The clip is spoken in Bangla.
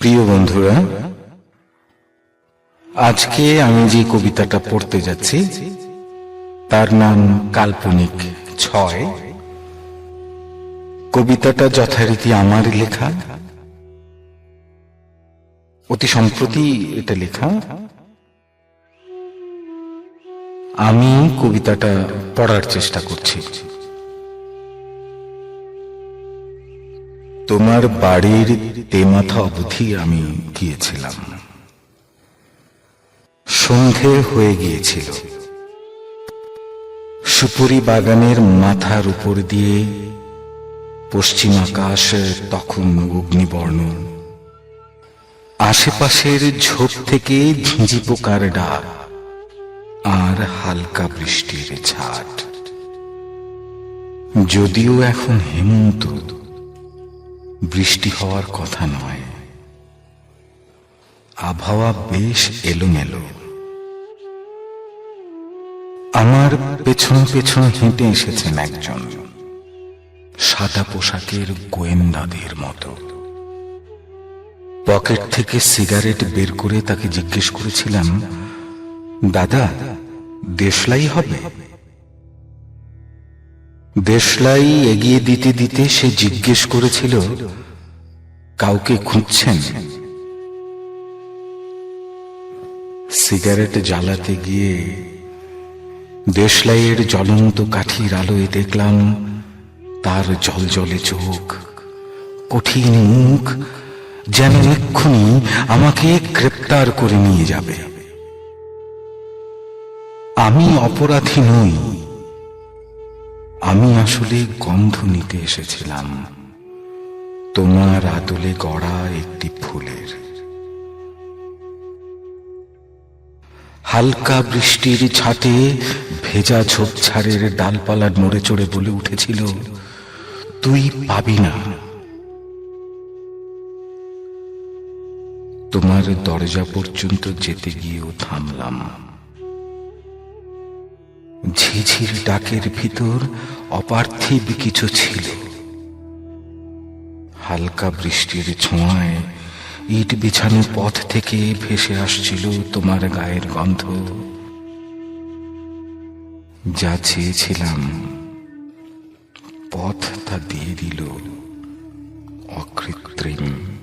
প্রিয় বন্ধুরা, আজকে আমি যে কবিতাটা পড়তে যাচ্ছি, তার নাম কাল্পনিক ছয়। কবিতাটা যথারীতি আমার লেখা, অতি সম্প্রতি এটা লেখা। আমি কবিতাটা পড়ার চেষ্টা করছি। তোমার বাড়ির তেমাথা অবধি আমি গিয়েছিলাম। সন্ধে হয়ে গিয়েছিল। সুপুরি বাগানের মাথার উপর দিয়ে পশ্চিম আকাশ তখন অগ্নিবর্ণ। আশেপাশের ঝোপ থেকে ঝিঁঝি পোকার ডাক আর হালকা বৃষ্টির ছাট যদিও এখন হেমন্ত বৃষ্টি হওয়ার কথা নয়। আবহাওয়া বেশ এলোমেলো। আমার পেছন পেছন হেঁটে এসেছেন একজন। সাদা পোশাকের গোয়েন্দাদের মতো। পকেট থেকে সিগারেট বের করে তাকে জিজ্ঞেস করেছিলাম, দাদা, দেশলাই হবে? দেশলাই এগিয়ে দিতে দিতে সে জিজ্ঞেস করেছিল কাউকে খুঁজছেন? সিগারেট জ্বালাতে গিয়ে দেশলাইয়ের জ্বলন্ত কাঠির আলোয় দেখলাম তার জলজলে চোখ, কঠিন মুখ যেন এক্ষুনি আমাকে গ্রেপ্তার করে নিয়ে যাবে। আমি অপরাধী নই, আমি আসলে গন্ধ নিতে এসেছিলাম। তোমার আদলে গড়া একটি ফুলের। হালকা বৃষ্টির ছাটে ভেজা ঝোপঝাড়ের ডালপালা নড়ে চড়ে বলে উঠেছিল, তুই পাবি না। তোমার দরজা পর্যন্ত যেতে গিয়েও থামলাম। ঝিঝির ডাকের ভিতর অপার্থিব কিছু ছিল। হালকা বৃষ্টির ছোঁয়ায় ইট বিছানো পথ থেকে ভেসে আসছিল তোমার গায়ের গন্ধ। যা চেয়েছিলাম, পথ তা দিয়ে দিল অকৃত্রিম।